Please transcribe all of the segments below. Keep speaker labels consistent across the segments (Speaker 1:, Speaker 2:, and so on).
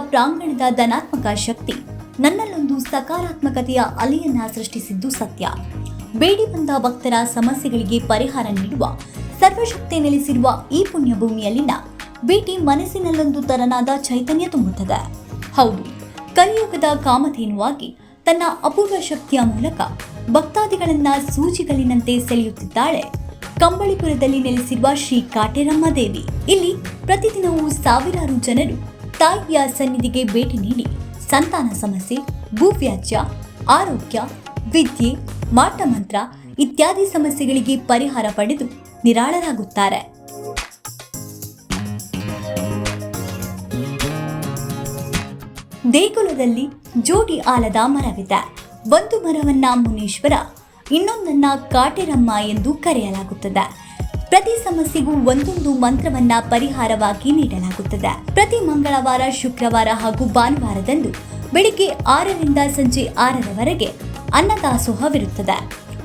Speaker 1: ಪ್ರಾಂಗಣದ ಧನಾತ್ಮಕ ಶಕ್ತಿ. ನನ್ನಲ್ಲೊಂದು ಸಕಾರಾತ್ಮಕತೆಯ ಅಲೆಯನ್ನ ಸೃಷ್ಟಿಸಿದ್ದು ಸತ್ಯ. ಬೇಡಿ ಬಂದ ಭಕ್ತರ ಸಮಸ್ಯೆಗಳಿಗೆ ಪರಿಹಾರ ನೀಡುವ, ಸರ್ವಶಕ್ತಿ ನೆಲೆಸಿರುವ ಈ ಪುಣ್ಯಭೂಮಿಯಲ್ಲಿನ ಭೇಟಿ ಮನಸ್ಸಿನಲ್ಲೊಂದು ತರನಾದ ಚೈತನ್ಯ ತುಂಬುತ್ತದೆ. ಹೌದು, ಕಲಿಯುಗದ ಕಾಮಧೇನುವಾಗಿ ತನ್ನ ಅಪೂರ್ವ ಶಕ್ತಿಯ ಮೂಲಕ ಭಕ್ತಾದಿಗಳನ್ನ ಸೂಚಿಗಲಿನಂತೆ ಸೆಳೆಯುತ್ತಿದ್ದಾಳೆ. ಕಂಬಳಿಪುರದಲ್ಲಿ ನೆಲೆಸಿರುವ ಶ್ರೀ ಕಾಟೇರಮ್ಮ ದೇವಿ. ಇಲ್ಲಿ ಪ್ರತಿದಿನವೂ ಸಾವಿರಾರು ಜನರು ತಾಯಿಯ ಸನ್ನಿಧಿಗೆ ಭೇಟಿ ನೀಡಿ ಸಂತಾನ ಸಮಸ್ಯೆ, ಭೂವ್ಯಾಜ್ಯ, ಆರೋಗ್ಯ, ವಿದ್ಯೆ ಮಾಟಮಂತ್ರ ಇತ್ಯಾದಿ ಸಮಸ್ಯೆಗಳಿಗೆ ಪರಿಹಾರ ಪಡೆದು ನಿರಾಳರಾಗುತ್ತಾರೆ. ದೇಗುಲದಲ್ಲಿ ಜೋಡಿ ಆಲದ ಮರವಿದೆ. ಒಂದು ಮರವನ್ನ ಮುನೀಶ್ವರ, ಇನ್ನೊಂದನ್ನ ಕಾಟೆರಮ್ಮ ಎಂದು ಕರೆಯಲಾಗುತ್ತದೆ. ಪ್ರತಿ ಸಮಸ್ಯೆಗೂ ಒಂದೊಂದು ಮಂತ್ರವನ್ನ ಪರಿಹಾರವಾಗಿ ನೀಡಲಾಗುತ್ತದೆ. ಪ್ರತಿ ಮಂಗಳವಾರ, ಶುಕ್ರವಾರ ಹಾಗೂ ಭಾನುವಾರದಂದು ಬೆಳಿಗ್ಗೆ ಆರರಿಂದ ಸಂಜೆ ಆರರವರೆಗೆ ಅನ್ನದಾಸೋಹವಿರುತ್ತದೆ.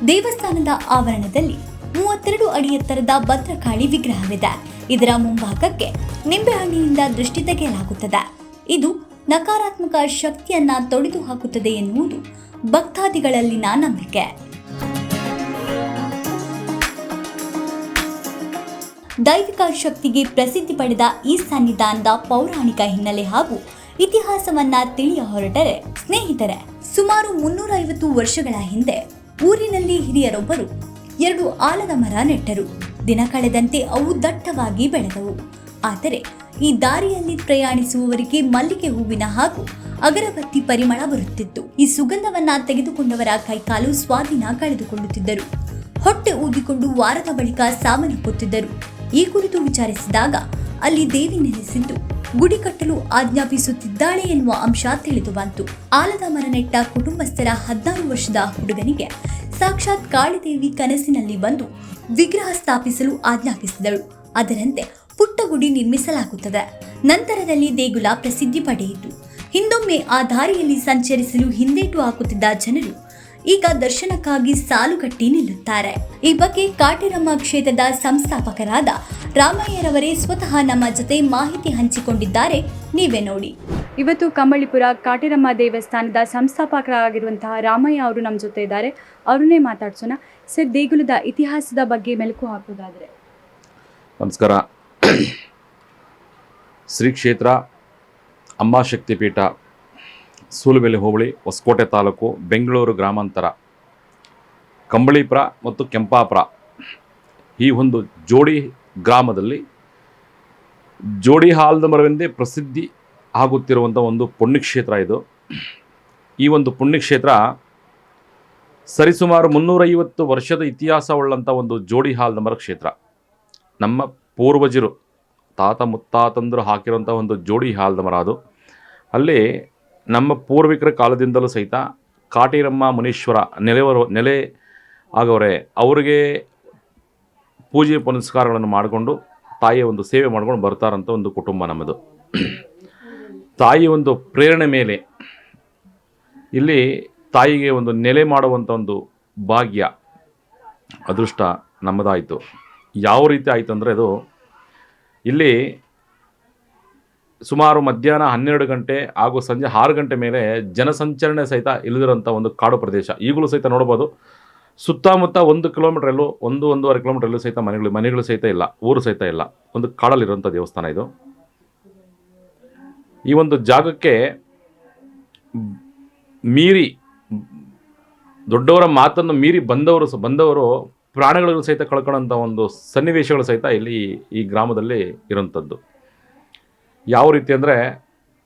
Speaker 1: ದೇವಸ್ಥಾನದ ಆವರಣದಲ್ಲಿ ಮೂವತ್ತೆರಡು ಅಡಿ ಎತ್ತರದ ಭದ್ರಕಾಳಿ ವಿಗ್ರಹವಿದೆ. ಇದರ ಮುಂಭಾಗಕ್ಕೆ ನಿಂಬೆಹಣ್ಣಿನಿಂದ ದೃಷ್ಟಿ ತೆಗೆಯಲಾಗುತ್ತದೆ. ಇದು ನಕಾರಾತ್ಮಕ ಶಕ್ತಿಯನ್ನ ತೊಡೆದು ಹಾಕುತ್ತದೆ ಎನ್ನುವುದು ಭಕ್ತಾದಿಗಳಲ್ಲಿನ ನಂಬಿಕೆ. ದೈವಿಕ ಶಕ್ತಿಗೆ ಪ್ರಸಿದ್ಧಿ ಪಡೆದ ಈ ಸನ್ನಿಧಾನದ ಪೌರಾಣಿಕ ಹಿನ್ನೆಲೆ ಹಾಗೂ ಇತಿಹಾಸವನ್ನ ತಿಳಿಯ ಹೊರಟರೆ. ಸ್ನೇಹಿತರೆ, ಸುಮಾರು ಮುನ್ನೂರ ಐವತ್ತು ವರ್ಷಗಳ ಹಿಂದೆ ಊರಿನಲ್ಲಿ ಹಿರಿಯರೊಬ್ಬರು, ಎರಡು ಆಲದ ಮರ ನೆಟ್ಟರು. ದಿನ ಕಳೆದಂತೆ ಅವು ದಟ್ಟವಾಗಿ ಬೆಳೆದವು. ಆದರೆ, ಈ ದಾರಿಯಲ್ಲಿ ಪ್ರಯಾಣಿಸುವವರಿಗೆ ಮಲ್ಲಿಗೆ ಹೂವಿನ ಹಾಗೂ ಅಗರಬತ್ತಿ ಪರಿಮಳ ಬರುತ್ತಿತ್ತು. ಈ ಸುಗಂಧವನ್ನ ತೆಗೆದುಕೊಂಡವರ ಕೈಕಾಲು ಸ್ವಾಧೀನ ಕಳೆದುಕೊಳ್ಳುತ್ತಿದ್ದರು. ಹೊಟ್ಟೆ ಊದಿಕೊಂಡು ವಾರದ ಬಳಿಕ ಸಾವನ್ನಪ್ಪುತ್ತಿದ್ದರು. ಈ ಕುರಿತು ವಿಚಾರಿಸಿದಾಗ ಅಲ್ಲಿ ದೇವಿ ನೆಲೆಸಿದ್ದು. ಗುಡಿ ಕಟ್ಟಲು ಆಜ್ಞಾಪಿಸುತ್ತಿದ್ದಾಳೆ ಎನ್ನುವ ಅಂಶ ತಿಳಿದು ಬಂತು. ಆಲದ ಮರ ನೆಟ್ಟ ಕುಟುಂಬಸ್ಥರ ಹದಿನಾರು ವರ್ಷದ ಹುಡುಗನಿಗೆ ಸಾಕ್ಷಾತ್ ಕಾಳಿದೇವಿ ಕನಸಿನಲ್ಲಿ ಬಂದು ವಿಗ್ರಹ ಸ್ಥಾಪಿಸಲು ಆಜ್ಞಾಪಿಸಿದಳು. ಅದರಂತೆ ಪುಟ್ಟ ಗುಡಿ ನಿರ್ಮಿಸಲಾಗುತ್ತದೆ. ನಂತರದಲ್ಲಿ ದೇಗುಲ ಪ್ರಸಿದ್ಧಿ ಪಡೆಯಿತು. ಹಿಂದೊಮ್ಮೆ ಆ ದಾರಿಯಲ್ಲಿ ಸಂಚರಿಸಲು ಹಿಂದೇಟು ಹಾಕುತ್ತಿದ್ದ ಜನರು ಈಗ ದರ್ಶನಕ್ಕಾಗಿ ಸಾಲುಗಟ್ಟಿ ನಿಲ್ಲುತ್ತಾರೆ. ಈ ಬಗ್ಗೆ ಕಾಟಿರಮ್ಮ ಕ್ಷೇತ್ರದ ಸಂಸ್ಥಾಪಕರಾದ ರಾಮಯ್ಯರವರೇ ಸ್ವತಃ ನಮ್ಮ ಜೊತೆ ಮಾಹಿತಿ ಹಂಚಿಕೊಂಡಿದ್ದಾರೆ. ನೀವೇ ನೋಡಿ.
Speaker 2: ಇವತ್ತು ಕಂಬಳಿಪುರ ಕಾಟಿರಮ್ಮ ದೇವಸ್ಥಾನದ ಸಂಸ್ಥಾಪಕರಾಗಿರುವಂತಹ ರಾಮಯ್ಯ ಅವರು ನಮ್ಮ ಜೊತೆ ಇದ್ದಾರೆ. ಅವ್ರನ್ನೇ ಮಾತಾಡ್ಸೋಣ. ಸರ್ ದೇಗುಲದ ಇತಿಹಾಸದ ಬಗ್ಗೆ ಮೆಲುಕು ಹಾಕೋದಾದ್ರೆ
Speaker 3: ನಮಸ್ಕಾರ. ಶ್ರೀ ಕ್ಷೇತ್ರ ಅಮ್ಮ ಶಕ್ತಿಪೀಠ ಸೂಲುಬೆಲೆ ಹೋಬಳಿ, ಹೊಸಕೋಟೆ ತಾಲೂಕು, ಬೆಂಗಳೂರು ಗ್ರಾಮಾಂತರ, ಕಂಬಳಿಪುರ ಮತ್ತು ಕೆಂಪಾಪುರ. ಈ ಒಂದು ಜೋಡಿ ಗ್ರಾಮದಲ್ಲಿ ಜೋಡಿ ಹಾಲದ ಮರವೆಂದೇ ಪ್ರಸಿದ್ಧಿ ಆಗುತ್ತಿರುವಂಥ ಒಂದು ಪುಣ್ಯಕ್ಷೇತ್ರ ಇದು. ಈ ಒಂದು ಪುಣ್ಯಕ್ಷೇತ್ರ ಸರಿಸುಮಾರು ಮುನ್ನೂರೈವತ್ತು ವರ್ಷದ ಇತಿಹಾಸವುಳ್ಳಂಥ ಒಂದು ಜೋಡಿ ಹಾಲದ ಮರ ಕ್ಷೇತ್ರ. ನಮ್ಮ ಪೂರ್ವಜರು ತಾತ ಮುತ್ತಾತಂದರು ಹಾಕಿರುವಂಥ ಒಂದು ಜೋಡಿ ಹಾಲದ ಮರ ಅದು. ಅಲ್ಲಿ ನಮ್ಮ ಪೂರ್ವಿಕರ ಕಾಲದಿಂದಲೂ ಸಹಿತ ಕಾಟೀರಮ್ಮ ಮುನೀಶ್ವರ ನೆಲೆವರು, ನೆಲೆ ಆಗವರೆ ಅವರಿಗೆ ಪೂಜೆ ಪುನಸ್ಕಾರಗಳನ್ನು ಮಾಡಿಕೊಂಡು ತಾಯಿಯ ಒಂದು ಸೇವೆ ಮಾಡ್ಕೊಂಡು ಬರ್ತಾರಂಥ ಒಂದು ಕುಟುಂಬ ನಮ್ಮದು. ತಾಯಿ ಒಂದು ಪ್ರೇರಣೆ ಮೇಲೆ ಇಲ್ಲಿ ತಾಯಿಗೆ ಒಂದು ನೆಲೆ ಮಾಡುವಂಥ ಒಂದು ಭಾಗ್ಯ, ಅದೃಷ್ಟ ನಮ್ಮದಾಯಿತು. ಯಾವ ರೀತಿ ಆಯಿತು ಅಂದರೆ ಅದು ಇಲ್ಲಿ ಸುಮಾರು ಮಧ್ಯಾಹ್ನ ಹನ್ನೆರಡು ಗಂಟೆ ಹಾಗೂ ಸಂಜೆ ಆರು ಗಂಟೆ ಮೇಲೆ ಜನಸಂಚರಣೆ ಸಹಿತ ಇಲ್ಲದಿರೋಂಥ ಒಂದು ಕಾಡು ಪ್ರದೇಶ. ಈಗಲೂ ಸಹಿತ ನೋಡ್ಬೋದು ಸುತ್ತಮುತ್ತ ಒಂದು ಕಿಲೋಮೀಟ್ರಲ್ಲೂ ಒಂದು, ಒಂದೂವರೆ ಕಿಲೋಮೀಟ್ರಲ್ಲೂ ಸಹಿತ ಮನೆಗಳು ಮನೆಗಳು ಸಹಿತ ಇಲ್ಲ. ಊರು ಸಹಿತ ಇಲ್ಲ. ಒಂದು ಕಾಡಲ್ಲಿರುವಂಥ ದೇವಸ್ಥಾನ ಇದು. ಈ ಒಂದು ಜಾಗಕ್ಕೆ ಮೀರಿ, ದೊಡ್ಡವರ ಮಾತನ್ನು ಮೀರಿ ಬಂದವರು ಬಂದವರು ಪ್ರಾಣಿಗಳನ್ನು ಸಹಿತ ಕಳ್ಕೊಳ್ಳೋಂಥ ಒಂದು ಸನ್ನಿವೇಶಗಳು ಸಹಿತ ಇಲ್ಲಿ ಈ ಗ್ರಾಮದಲ್ಲಿ ಇರೋಂಥದ್ದು ಯಾವ ರೀತಿ ಅಂದರೆ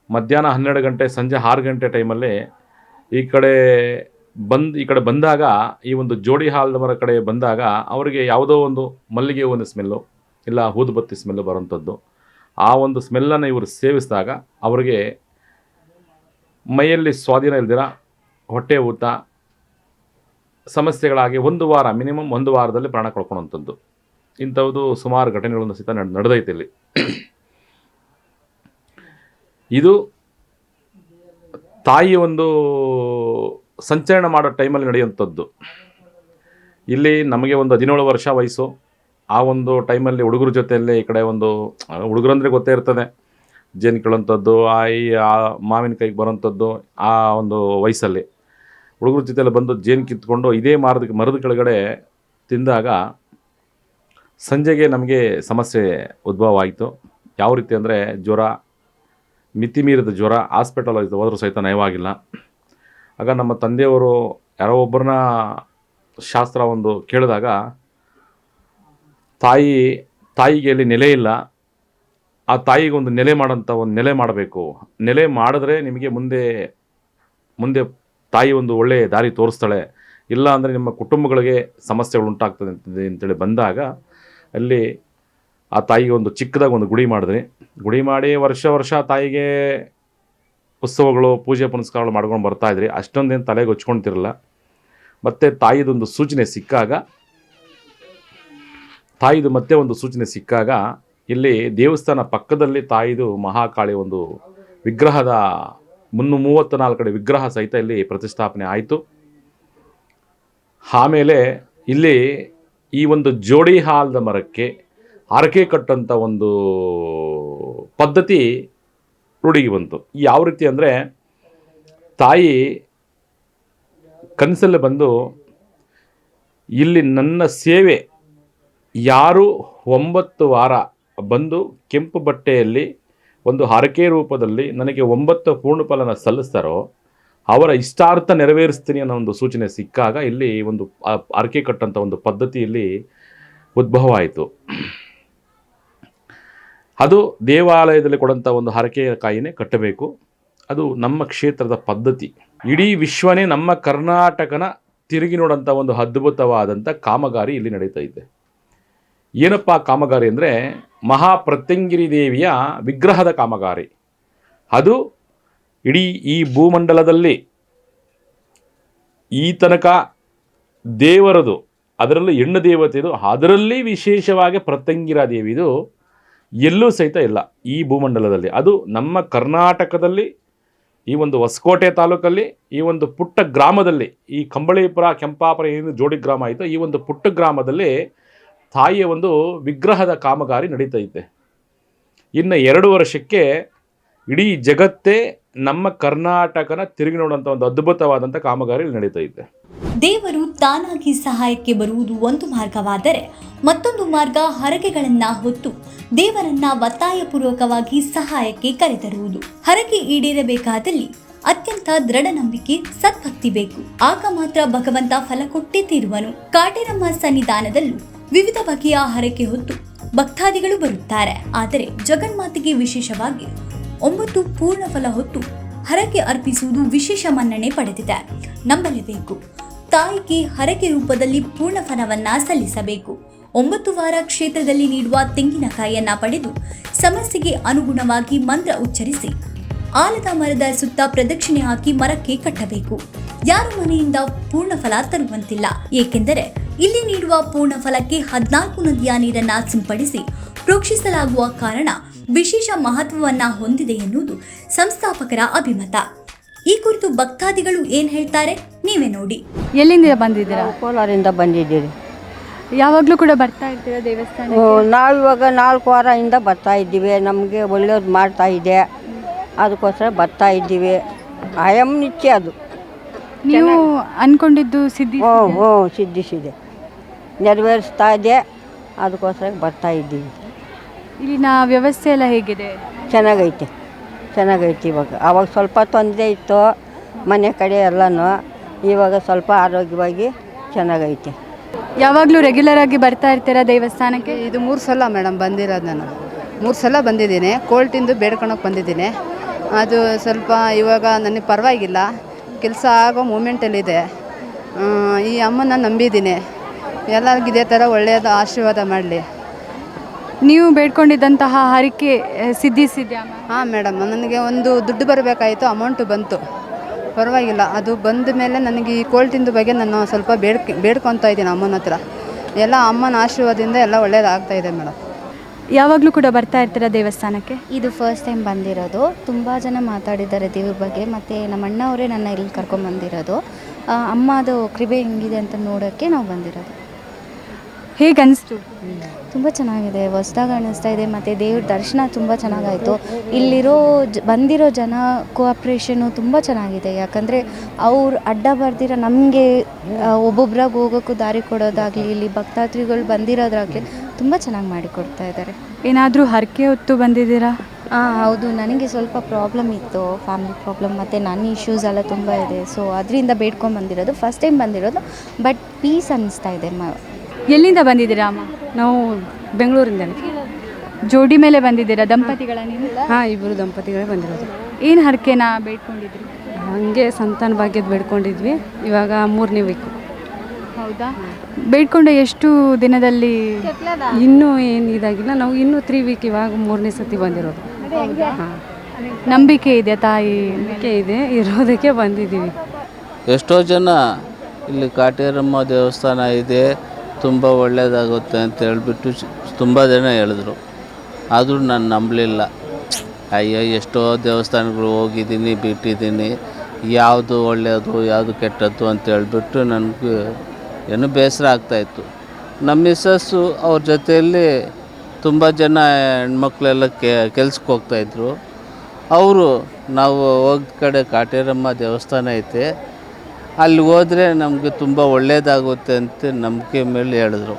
Speaker 3: ಮಧ್ಯಾಹ್ನ ಹನ್ನೆರಡು ಗಂಟೆ, ಸಂಜೆ ಆರು ಗಂಟೆ ಟೈಮಲ್ಲಿ ಈ ಕಡೆ ಬಂದು, ಈ ಕಡೆ ಬಂದಾಗ ಈ ಒಂದು ಜೋಡಿ ಹಾಲ್ದವರ ಕಡೆ ಬಂದಾಗ ಅವರಿಗೆ ಯಾವುದೋ ಒಂದು ಮಲ್ಲಿಗೆ ಒಂದು ಸ್ಮೆಲ್ಲು ಇಲ್ಲ ಊದುಬತ್ತಿ ಸ್ಮೆಲ್ಲು ಬರೋಂಥದ್ದು ಆ ಒಂದು ಸ್ಮೆಲ್ಲನ್ನು ಇವರು ಸೇವಿಸಿದಾಗ ಅವರಿಗೆ ಮೈಯಲ್ಲಿ ಸ್ವಾಧೀನ ಇಲ್ದಿರ ಹೊಟ್ಟೆ ಊತ, ಸಮಸ್ಯೆಗಳಾಗಿ ಒಂದು ವಾರ ಮಿನಿಮಮ್ ಒಂದು ವಾರದಲ್ಲಿ ಪ್ರಾಣ ಕಳ್ಕೊಳ್ಳುವಂಥದ್ದು ಇಂಥದ್ದು ಸುಮಾರು ಘಟನೆಗಳನ್ನು ಸಹಿತ ನಡ್- ನಡೆದೈತೆ ಇಲ್ಲಿ. ಇದು ತಾಯಿ ಒಂದು ಸಂಚರಣ ಮಾಡೋ ಟೈಮಲ್ಲಿ ನಡೆಯುವಂಥದ್ದು. ಇಲ್ಲಿ ನಮಗೆ ಒಂದು ಹದಿನೇಳು ವರ್ಷ ವಯಸ್ಸು. ಆ ಒಂದು ಟೈಮಲ್ಲಿ ಹುಡುಗರ ಜೊತೆಯಲ್ಲೇ ಈ ಕಡೆ ಒಂದು ಹುಡುಗರಂದ್ರೆ ಗೊತ್ತೇ ಇರ್ತದೆ. ಜೇನು ಕೇಳುವಂಥದ್ದು, ಆ ಆ ಮಾವಿನಕಾಯಿಗೆ ಬರೋಂಥದ್ದು ಆ ಒಂದು ವಯಸ್ಸಲ್ಲಿ. ಹುಡುಗರ ಜೊತೆಯಲ್ಲಿ ಬಂದು ಜೇನು ಕಿತ್ಕೊಂಡು ಇದೇ ಮರದ ಮರದ ಕೆಳಗಡೆ ತಿಂದಾಗ ಸಂಜೆಗೆ ನಮಗೆ ಸಮಸ್ಯೆ ಉದ್ಭವ ಆಯಿತು ಯಾವ ರೀತಿ ಅಂದರೆ ಜ್ವರ ಮಿತಿ ಮೀರಿದ ಜ್ವರ ಹಾಸ್ಪಿಟಲ್ ಹೋದರೂ ಸಹಿತ ನಯವಾಗಿಲ್ಲ. ಆಗ ನಮ್ಮ ತಂದೆಯವರು ಯಾರೋ ಒಬ್ಬರನ್ನ ಶಾಸ್ತ್ರ ಒಂದು ಕೇಳಿದಾಗ, ತಾಯಿ, ತಾಯಿಗೆ ಅಲ್ಲಿ ನೆಲೆ ಇಲ್ಲ. ಆ ತಾಯಿಗೆ ಒಂದು ನೆಲೆ ಮಾಡೋಂಥ ಒಂದು ನೆಲೆ ಮಾಡಬೇಕು. ನೆಲೆ ಮಾಡಿದ್ರೆ ನಿಮಗೆ ಮುಂದೆ ಮುಂದೆ ತಾಯಿ ಒಂದು ಒಳ್ಳೆಯ ದಾರಿ ತೋರಿಸ್ತಾಳೆ. ಇಲ್ಲ ಅಂದರೆ ನಿಮ್ಮ ಕುಟುಂಬಗಳಿಗೆ ಸಮಸ್ಯೆಗಳು ಉಂಟಾಗ್ತದೆ ಅಂತೇಳಿ ಬಂದಾಗ, ಅಲ್ಲಿ ಆ ತಾಯಿಗೆ ಒಂದು ಚಿಕ್ಕದಾಗಿ ಒಂದು ಗುಡಿ ಮಾಡಿದ್ರಿ. ಗುಡಿ ಮಾಡಿ ವರ್ಷ ವರ್ಷ ತಾಯಿಗೆ ಉತ್ಸವಗಳು, ಪೂಜೆ ಪುನಸ್ಕಾರಗಳು ಮಾಡ್ಕೊಂಡು ಬರ್ತಾ ಇದ್ರಿ. ಅಷ್ಟೊಂದೇನು ತಲೆಗೆ ಹೊಚ್ಕೊಳ್ತಿರಲ್ಲ ಮತ್ತು ತಾಯಿದೊಂದು ಸೂಚನೆ ಸಿಕ್ಕಾಗ, ತಾಯಿದು ಮತ್ತೆ ಒಂದು ಸೂಚನೆ ಸಿಕ್ಕಾಗ, ಇಲ್ಲಿ ದೇವಸ್ಥಾನ ಪಕ್ಕದಲ್ಲಿ ತಾಯಿದು ಮಹಾಕಾಳಿ ಒಂದು ವಿಗ್ರಹದ ಮುನ್ನೂ ಮೂವತ್ತ ನಾಲ್ಕು ಕಡೆ ವಿಗ್ರಹ ಸಹಿತ ಇಲ್ಲಿ ಪ್ರತಿಷ್ಠಾಪನೆ ಆಯಿತು. ಆಮೇಲೆ ಇಲ್ಲಿ ಈ ಒಂದು ಜೋಡಿ ಹಾಲದ ಮರಕ್ಕೆ ಹರಕೆ ಕಟ್ಟಂತ ಒಂದು ಪದ್ಧತಿ ರೂಢಿಗೆ ಬಂತು. ಯಾವ ರೀತಿ ಅಂದರೆ ತಾಯಿ ಕನಸಲ್ಲಿ ಬಂದು, ಇಲ್ಲಿ ನನ್ನ ಸೇವೆ ಯಾರು ಒಂಬತ್ತು ವಾರ ಬಂದು ಕೆಂಪು ಬಟ್ಟೆಯಲ್ಲಿ ಒಂದು ಹರಕೆ ರೂಪದಲ್ಲಿ ನನಗೆ ಒಂಬತ್ತು ಪೂರ್ಣಫಲನ ಸಲ್ಲಿಸ್ತಾರೋ, ಅವರ ಇಷ್ಟಾರ್ಥ ನೆರವೇರಿಸ್ತೀನಿ ಅನ್ನೋ ಒಂದು ಸೂಚನೆ ಸಿಕ್ಕಾಗ ಇಲ್ಲಿ ಒಂದು ಹರಕೆ ಕಟ್ಟಂಥ ಒಂದು ಪದ್ಧತಿಯಲ್ಲಿ ಉದ್ಭವ ಆಯಿತು ಅದು ದೇವಾಲಯದಲ್ಲಿ ಕೊಡಂಥ ಒಂದು ಹರಕೆಯ ಕಾಯಿನೇ ಕಟ್ಟಬೇಕು. ಅದು ನಮ್ಮ ಕ್ಷೇತ್ರದ ಪದ್ಧತಿ. ಇಡೀ ವಿಶ್ವನೇ ನಮ್ಮ ಕರ್ನಾಟಕನ ತಿರುಗಿ ನೋಡೋಂಥ ಒಂದು ಅದ್ಭುತವಾದಂಥ ಕಾಮಗಾರಿ ಇಲ್ಲಿ ನಡೀತಾ ಇದೆ. ಏನಪ್ಪ ಕಾಮಗಾರಿ ಅಂದರೆ ಮಹಾಪ್ರತ್ಯಂಗಿರಿ ದೇವಿಯ ವಿಗ್ರಹದ ಕಾಮಗಾರಿ. ಅದು ಇಡೀ ಈ ಭೂಮಂಡಲದಲ್ಲಿ ಈ ತನಕ ದೇವರದು, ಅದರಲ್ಲೂ ಹೆಣ್ಣು ದೇವತೆದು, ಅದರಲ್ಲಿ ವಿಶೇಷವಾಗಿ ಪ್ರತ್ಯಂಗಿರ ದೇವಿದು ಎಲ್ಲೂ ಸಹಿತ ಇಲ್ಲ ಈ ಭೂಮಂಡಲದಲ್ಲಿ. ಅದು ನಮ್ಮ ಕರ್ನಾಟಕದಲ್ಲಿ, ಈ ಒಂದು ಹೊಸಕೋಟೆ ತಾಲೂಕಲ್ಲಿ, ಈ ಒಂದು ಪುಟ್ಟ ಗ್ರಾಮದಲ್ಲಿ, ಈ ಕಂಬಳೀಪುರ, ಕೆಂಪಾಪುರ ಏನು ಜೋಡಿ ಗ್ರಾಮ ಆಯಿತು, ಈ ಒಂದು ಪುಟ್ಟ ಗ್ರಾಮದಲ್ಲಿ ತಾಯಿಯ ಒಂದು ವಿಗ್ರಹದ ಕಾಮಗಾರಿ ನಡೀತೈತೆ. ಇನ್ನು ಎರಡು ವರ್ಷಕ್ಕೆ ಇಡೀ ಜಗತ್ತೇ ನಮ್ಮ ಕರ್ನಾಟಕನ ತಿರುಗಿ ನೋಡುವಂಥ ಒಂದು ಅದ್ಭುತವಾದಂಥ ಕಾಮಗಾರಿ ಇಲ್ಲಿ ನಡೀತಾ ಇದೆ.
Speaker 1: ದೇವರು ತಾನಾಗಿ ಸಹಾಯಕ್ಕೆ ಬರುವುದು ಒಂದು ಮಾರ್ಗವಾದರೆ ಮತ್ತೊಂದು ಮಾರ್ಗ ಹರಕೆಗಳನ್ನ ಹೊತ್ತು ದೇವರನ್ನ ಒತ್ತಾಯಪೂರ್ವಕವಾಗಿ ಸಹಾಯಕ್ಕೆ ಕರೆತರುವುದು. ಹರಕೆ ಈಡೇರಬೇಕಾದಲ್ಲಿ ಅತ್ಯಂತ ದೃಢ ನಂಬಿಕೆ ಸದ್ಭಕ್ತಿ ಬೇಕು. ಆಗ ಮಾತ್ರ ಭಗವಂತ ಫಲ ಕೊಟ್ಟೇ ತೀರುವನು. ಕಾಟೇರಮ್ಮ ಸನ್ನಿಧಾನದಲ್ಲೂ ವಿವಿಧ ಬಗೆಯ ಹರಕೆ ಹೊತ್ತು ಭಕ್ತಾದಿಗಳು ಬರುತ್ತಾರೆ. ಆದರೆ ಜಗನ್ಮಾತೆಗೆ ವಿಶೇಷವಾಗಿ ಒಂಬತ್ತು ಪೂರ್ಣ ಫಲ ಹೊತ್ತು ಹರಕೆ ಅರ್ಪಿಸುವುದು ವಿಶೇಷ ಮನ್ನಣೆ ಪಡೆದಿದೆ. ನಂಬಲೇಬೇಕು. ತಾಯಿಗೆ ಹರಕೆ ರೂಪದಲ್ಲಿ ಪೂರ್ಣ ಫಲವನ್ನ ಸಲ್ಲಿಸಬೇಕು. ಒಂಬತ್ತು ವಾರ ಕ್ಷೇತ್ರದಲ್ಲಿ ನೀಡುವ ತೆಂಗಿನಕಾಯಿಯನ್ನ ಪಡೆದು ಸಮಸ್ಯೆಗೆ ಅನುಗುಣವಾಗಿ ಮಂತ್ರ ಉಚ್ಚರಿಸಿ ಆಲದ ಮರದ ಸುತ್ತ ಪ್ರದಕ್ಷಿಣೆ ಹಾಕಿ ಮರಕ್ಕೆ ಕಟ್ಟಬೇಕು. ಯಾರು ಮನೆಯಿಂದ ಪೂರ್ಣ ಫಲ ತರುವಂತಿಲ್ಲ. ಏಕೆಂದರೆ ಇಲ್ಲಿ ನೀಡುವ ಪೂರ್ಣ ಫಲಕ್ಕೆ ಹದಿನಾಲ್ಕು ನದಿಯ ನೀರನ್ನ ಸಿಂಪಡಿಸಿ ಪ್ರೋಕ್ಷಿಸಲಾಗುವ ಕಾರಣ ವಿಶೇಷ ಮಹತ್ವವನ್ನ ಹೊಂದಿದೆ ಎನ್ನುವುದು ಸಂಸ್ಥಾಪಕರ ಅಭಿಮತ. ಈ ಕುರಿತು ಭಕ್ತಾದಿಗಳು ಏನ್ ಹೇಳ್ತಾರೆ ನೀವೇ ನೋಡಿ.
Speaker 2: ಎಲ್ಲಿಂದ ಬಂದಿದ್ದೀರಾ?
Speaker 4: ಕೋಲಾರಿಂದ ಬಂದಿದ್ದೀರಿ.
Speaker 2: ಯಾವಾಗಲೂ ಕೂಡ ಬರ್ತಾ ಇರ್ತೀರಾ ದೇವಸ್ಥಾನ
Speaker 4: ನಾವು ಇವಾಗ ನಾಲ್ಕು ವಾರದಿಂದ ಬರ್ತಾ ಇದ್ದೀವಿ. ನಮಗೆ ಒಳ್ಳೇದು ಮಾಡ್ತಾ ಇದೆ. ಅದಕ್ಕೋಸ್ಕರ ಬರ್ತಾ ಇದ್ದೀವಿ. ಆಯಂ ನಿತ್ಯ ಅದು.
Speaker 2: ನೀವು ಅನ್ಕೊಂಡಿದ್ದು ಸಿದ್ಧಿ
Speaker 4: ಹ್ಞೂ ಹ್ಞೂ ಸಿದ್ಧಿಸಿದೆ ನೆರವೇರಿಸ್ತಾ ಇದೆ. ಅದಕ್ಕೋಸ್ಕರ ಬರ್ತಾ ಇದ್ದೀವಿ.
Speaker 2: ಇಲ್ಲಿನ ವ್ಯವಸ್ಥೆ ಎಲ್ಲ ಹೇಗಿದೆ?
Speaker 4: ಚೆನ್ನಾಗೈತೆ. ಚೆನ್ನಾಗೈತೆ ಇವಾಗ. ಆವಾಗ ಸ್ವಲ್ಪ ತೊಂದರೆ ಇತ್ತು ಮನೆ ಕಡೆ ಎಲ್ಲನೂ. ಇವಾಗ ಸ್ವಲ್ಪ ಆರೋಗ್ಯವಾಗಿ ಚೆನ್ನಾಗೈತೆ.
Speaker 2: ಯಾವಾಗಲೂ ರೆಗ್ಯುಲರ್ ಆಗಿ ಬರ್ತಾ ಇರ್ತೀರಾ ದೇವಸ್ಥಾನಕ್ಕೆ?
Speaker 5: ಇದು ಮೂರು ಸಲ ಮೇಡಮ್ ಬಂದಿರೋದು ನಾನು. ಮೂರು ಸಲ ಬಂದಿದ್ದೀನಿ. ಕೋಲ್ಟಿಂದು ಬೇಡ್ಕೊಳಕ್ಕೆ ಬಂದಿದ್ದೀನಿ. ಅದು ಸ್ವಲ್ಪ ಇವಾಗ ನನಗೆ ಪರವಾಗಿಲ್ಲ. ಕೆಲಸ ಆಗೋ ಮೂಮೆಂಟಲ್ಲಿದೆ ಈ ಅಮ್ಮನ ನಂಬಿದ್ದೀನಿ. ಎಲ್ಲರಿಗೂ ಇದೇ ಥರ ಒಳ್ಳೆಯದು ಆಶೀರ್ವಾದ ಮಾಡಲಿ.
Speaker 2: ನೀವು ಬೇಡ್ಕೊಂಡಿದ್ದಂತಹ ಹರಿಕೆ ಸಿದ್ಧಿಸಿದ್ಯಾ?
Speaker 5: ಹಾಂ ಮೇಡಮ್. ನನಗೆ ಒಂದು ದುಡ್ಡು ಬರಬೇಕಾಯಿತು ಅಮೌಂಟು ಬಂತು. ಪರವಾಗಿಲ್ಲ. ಅದು ಬಂದ ಮೇಲೆ ನನಗೆ ಈ ಕೋಲ್ಟಿಂದು ಬಗ್ಗೆ ನಾನು ಸ್ವಲ್ಪ ಬೇಡ್ಕ ಬೇಡ್ಕೊತಾ ಇದ್ದೀನಿ ಅಮ್ಮನ ಹತ್ರ. ಎಲ್ಲ ಅಮ್ಮನ ಆಶೀರ್ವಾದದಿಂದ ಎಲ್ಲ ಒಳ್ಳೇದಾಗ್ತಾ ಇದೆ ಮೇಡಮ್.
Speaker 2: ಯಾವಾಗಲೂ ಕೂಡ ಬರ್ತಾ ಇರ್ತೀರಾ ದೇವಸ್ಥಾನಕ್ಕೆ?
Speaker 6: ಇದು ಫಸ್ಟ್ ಟೈಮ್ ಬಂದಿರೋದು. ತುಂಬ ಜನ ಮಾತಾಡಿದ್ದಾರೆ ದೇವ್ರ ಬಗ್ಗೆ. ಮತ್ತು ನಮ್ಮ ಅಣ್ಣವರೇ ನನ್ನ ಇಲ್ಲಿ ಕರ್ಕೊಂಬಂದಿರೋದು ಅಮ್ಮ ಅಮ್ಮದು ಕೃಪೆ ಹೆಂಗಿದೆ ಅಂತ ನೋಡೋಕ್ಕೆ ನಾವು ಬಂದಿರೋದು.
Speaker 2: ಹೇಗೆ ಅನಿಸ್ತು
Speaker 6: ತುಂಬ ಚೆನ್ನಾಗಿದೆ. ಹೊಸ್ದಾಗಿ ಅನ್ನಿಸ್ತಾ ಇದೆ. ಮತ್ತು ದೇವ್ರ ದರ್ಶನ ತುಂಬ ಚೆನ್ನಾಗಾಯಿತು. ಇಲ್ಲಿರೋ ಜ ಬಂದಿರೋ ಜನ ಕೋಆಪ್ರೇಷನು ತುಂಬ ಚೆನ್ನಾಗಿದೆ. ಯಾಕಂದರೆ ಅವ್ರು ಅಡ್ಡ ಬರ್ದಿರೋ ನಮಗೆ ಒಬ್ಬೊಬ್ರಾಗಿ ಹೋಗೋಕ್ಕೂ ದಾರಿ ಕೊಡೋದಾಗಲಿ ಇಲ್ಲಿ ಭಕ್ತಾದ್ರಿಗಳು ಬಂದಿರೋದಾಗಲಿ ತುಂಬ ಚೆನ್ನಾಗಿ ಮಾಡಿಕೊಡ್ತಾ ಇದ್ದಾರೆ
Speaker 2: ಏನಾದರೂ ಹರಕೆ ಹೊತ್ತು ಬಂದಿದ್ದೀರಾ?
Speaker 6: ಹಾಂ ಹೌದು. ನನಗೆ ಸ್ವಲ್ಪ ಪ್ರಾಬ್ಲಮ್ ಇತ್ತು. ಫ್ಯಾಮಿಲಿ ಪ್ರಾಬ್ಲಮ್ ಮತ್ತು ನನ್ನ ಇಶ್ಯೂಸ್ ಎಲ್ಲ ತುಂಬ ಇದೆ. ಸೊ ಅದರಿಂದ ಬೇಡ್ಕೊಂಡು ಬಂದಿರೋದು. ಫಸ್ಟ್ ಟೈಮ್ ಬಂದಿರೋದು. ಬಟ್ ಪೀಸ್ ಅನ್ನಿಸ್ತಾ ಇದೆ ಮ
Speaker 2: ಎಲ್ಲಿಂದ ಬಂದಿದ್ದೀರಾ ಅಮ್ಮ?
Speaker 7: ನಾವು ಬೆಂಗಳೂರಿಂದ
Speaker 2: ಜೋಡಿ ಮೇಲೆ ಬಂದಿದ್ದೀರಾ ದಂಪತಿಗಳ ನೀವು?
Speaker 7: ಹಾಂ ಇಬ್ಬರು ದಂಪತಿಗಳೇ ಬಂದಿರೋದು.
Speaker 2: ಏನು ಹರಕೆನ ಬೇಡ್ಕೊಂಡಿದ್ರಿ?
Speaker 7: ಹಾಗೆ ಸಂತಾನ ಭಾಗ್ಯದ ಬೇಡ್ಕೊಂಡಿದ್ವಿ. ಇವಾಗ ಮೂರನೇ ವೀಕು
Speaker 2: ಹೌದಾ? ಬೇಡ್ಕೊಂಡು ಎಷ್ಟು ದಿನದಲ್ಲಿ
Speaker 7: ಇನ್ನೂ ಏನು ಇದಾಗಿಲ್ಲ. ನಾವು ಇನ್ನೂ ತ್ರೀ ವೀಕ್ ಇವಾಗ ಮೂರನೇ ಸತಿ ಬಂದಿರೋದು. ಹಾಂ.
Speaker 2: ನಂಬಿಕೆ ಇದೆ ತಾಯಿ?
Speaker 7: ನಂಬಿಕೆ ಇದೆ. ಇರೋದಕ್ಕೆ ಬಂದಿದ್ದೀವಿ.
Speaker 8: ಎಷ್ಟೋ ಜನ ಇಲ್ಲಿ ಕಾಟೇರಮ್ಮ ದೇವಸ್ಥಾನ ಇದೆ. ತುಂಬ ಒಳ್ಳೆಯದಾಗುತ್ತೆ ಅಂತ ಹೇಳ್ಬಿಟ್ಟು ತುಂಬ ಜನ ಹೇಳಿದ್ರು. ಆದರೂ ನಾನು ನಂಬಲಿಲ್ಲ. ಅಯ್ಯೋ, ಎಷ್ಟೋ ದೇವಸ್ಥಾನಗಳು ಹೋಗಿದ್ದೀನಿ, ಬಿಟ್ಟಿದ್ದೀನಿ. ಯಾವುದು ಒಳ್ಳೆಯದು ಯಾವುದು ಕೆಟ್ಟದ್ದು ಅಂತ ಹೇಳ್ಬಿಟ್ಟು ನನಗೆ ಏನು ಬೇಸರ ಆಗ್ತಾಯಿತ್ತು ನಮ್ಮ ಮಿಸ್ಸಸ್ಸು ಅವ್ರ ಜೊತೆಯಲ್ಲಿ ತುಂಬ ಜನ ಹೆಣ್ಮಕ್ಳೆಲ್ಲ ಕೆಲ್ಸಕ್ಕೆ ಹೋಗ್ತಾಯಿದ್ರು ಅವರು, ನಾವು ಹೋದ ಕಡೆ ಕಾಟೇರಮ್ಮ ದೇವಸ್ಥಾನ ಐತೆ. ಅಲ್ಲಿ ಹೋದರೆ ನಮಗೆ ತುಂಬ ಒಳ್ಳೆಯದಾಗುತ್ತೆ ಅಂತ ನಂಬಿಕೆ ಮೇಲೆ ಹೇಳಿದ್ರು.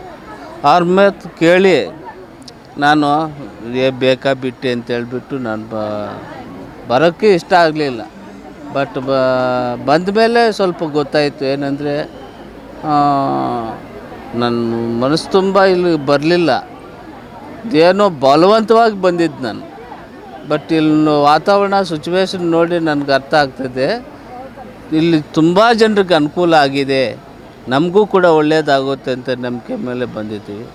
Speaker 8: ಅವ್ರ ಮಾತು ಕೇಳಿ ನಾನು, ಏ, ಬೇಕಾ ಬಿಟ್ಟೆ ಅಂತ ಹೇಳ್ಬಿಟ್ಟು ನಾನು ಬ, ಬರೋಕ್ಕೆ ಇಷ್ಟ ಆಗಲಿಲ್ಲ. ಬಟ್ ಬಂದ ಮೇಲೆ ಸ್ವಲ್ಪ ಗೊತ್ತಾಯಿತು ಏನಂದರೆ ನನ್ನ ಮನಸ್ಸು ತುಂಬ ಇಲ್ಲಿ ಬರಲಿಲ್ಲ. ಏನೋ ಬಲವಂತವಾಗಿ ಬಂದಿದ್ದು ನಾನು. ಬಟ್ ಇಲ್ಲಿ ವಾತಾವರಣ ಸಿಚುವೇಶನ್ ನೋಡಿ ನನಗೆ ಅರ್ಥ ಆಗ್ತದೆ. ಇಲ್ಲಿ ತುಂಬ ಜನರಿಗೆ ಅನುಕೂಲ ಆಗಿದೆ. ನಮಗೂ ಕೂಡ ಒಳ್ಳೆಯದಾಗುತ್ತೆ ಅಂತ ನಂಬಿಕೆ ಮೇಲೆ ಬಂದಿದ್ದೀವಿ.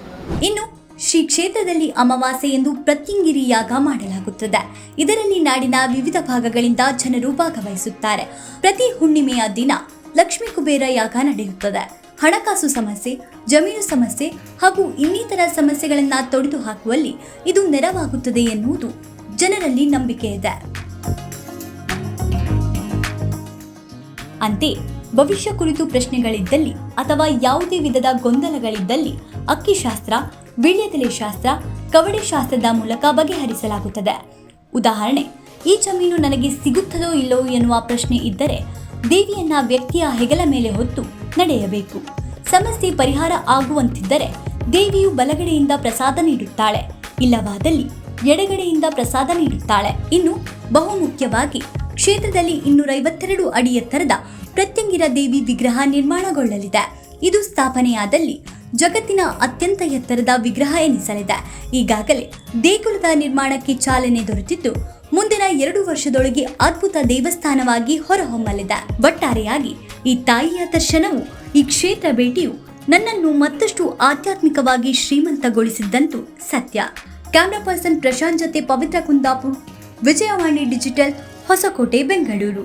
Speaker 1: ಇನ್ನು ಶ್ರೀ ಕ್ಷೇತ್ರದಲ್ಲಿ ಅಮಾವಾಸ್ಯೆ ಎಂದು ಪ್ರತ್ಯಂಗಿರಿ ಯಾಗ ಮಾಡಲಾಗುತ್ತದೆ. ಇದರಲ್ಲಿ ನಾಡಿನ ವಿವಿಧ ಭಾಗಗಳಿಂದ ಜನರು ಭಾಗವಹಿಸುತ್ತಾರೆ. ಪ್ರತಿ ಹುಣ್ಣಿಮೆಯ ದಿನ ಲಕ್ಷ್ಮೀ ಕುಬೇರ ಯಾಗ ನಡೆಯುತ್ತದೆ. ಹಣಕಾಸು ಸಮಸ್ಯೆ, ಜಮೀನು ಸಮಸ್ಯೆ ಹಾಗೂ ಇನ್ನಿತರ ಸಮಸ್ಯೆಗಳನ್ನು ತೊಡೆದು ಹಾಕುವಲ್ಲಿ ಇದು ನೆರವಾಗುತ್ತದೆ ಎನ್ನುವುದು ಜನರಲ್ಲಿ ನಂಬಿಕೆ ಇದೆ. ಅಂತೆ ಭವಿಷ್ಯ ಕುರಿತು ಪ್ರಶ್ನೆಗಳಿದ್ದಲ್ಲಿ ಅಥವಾ ಯಾವುದೇ ವಿಧದ ಗೊಂದಲಗಳಿದ್ದಲ್ಲಿ ಅಕ್ಕಿಶಾಸ್ತ್ರ ವೀಳ್ಯದೆಲೆ ಶಾಸ್ತ್ರ ಕವಡೆ ಶಾಸ್ತ್ರದ ಮೂಲಕ ಬಗೆಹರಿಸಲಾಗುತ್ತದೆ. ಉದಾಹರಣೆ, ಈ ಜಮೀನು ನನಗೆ ಸಿಗುತ್ತದೋ ಇಲ್ಲೋ ಎನ್ನುವ ಪ್ರಶ್ನೆ ಇದ್ದರೆ ದೇವಿಯನ್ನ ವ್ಯಕ್ತಿಯ ಹೆಗಲ ಮೇಲೆ ಹೊತ್ತು ನಡೆಯಬೇಕು. ಸಮಸ್ಯೆ ಪರಿಹಾರ ಆಗುವಂತಿದ್ದರೆ ದೇವಿಯು ಬಲಗಡೆಯಿಂದ ಪ್ರಸಾದ ನೀಡುತ್ತಾಳೆ. ಇಲ್ಲವಾದಲ್ಲಿ ಎಡಗಡೆಯಿಂದ ಪ್ರಸಾದ ನೀಡುತ್ತಾಳೆ. ಇನ್ನು ಬಹುಮುಖ್ಯವಾಗಿ ಕ್ಷೇತ್ರದಲ್ಲಿ ಇನ್ನೂರೈವತ್ತೆರಡು ಅಡಿ ಎತ್ತರದ ಪ್ರತ್ಯಂಗಿರ ದೇವಿ ವಿಗ್ರಹ ನಿರ್ಮಾಣಗೊಳ್ಳಲಿದೆ. ಇದು ಸ್ಥಾಪನೆಯಾದಲ್ಲಿ ಜಗತ್ತಿನ ಅತ್ಯಂತ ಎತ್ತರದ ವಿಗ್ರಹ ಎನಿಸಲಿದೆ. ಈಗಾಗಲೇ ದೇಗುಲದ ನಿರ್ಮಾಣಕ್ಕೆ ಚಾಲನೆ ದೊರೆತಿದ್ದು, ಮುಂದಿನ ಎರಡು ವರ್ಷದೊಳಗೆ ಅದ್ಭುತ ದೇವಸ್ಥಾನವಾಗಿ ಹೊರಹೊಮ್ಮಲಿದೆ. ಒಟ್ಟಾರೆಯಾಗಿ ಈ ತಾಯಿಯ ದರ್ಶನವು, ಈ ಕ್ಷೇತ್ರ ಭೇಟಿಯು ನನ್ನನ್ನು ಮತ್ತಷ್ಟು ಆಧ್ಯಾತ್ಮಿಕವಾಗಿ ಶ್ರೀಮಂತಗೊಳಿಸಿದ್ದಂತೂ ಸತ್ಯ. ಕ್ಯಾಮ್ರಾ ಪರ್ಸನ್ ಪ್ರಶಾಂತ್ ಜೊತೆ ಪವಿತ್ರ ಕುಂದಾಪುರ್, ವಿಜಯವಾಣಿ ಡಿಜಿಟಲ್ ಹೊಸಕೋಟೆ ಬೆಂಗಳೂರು.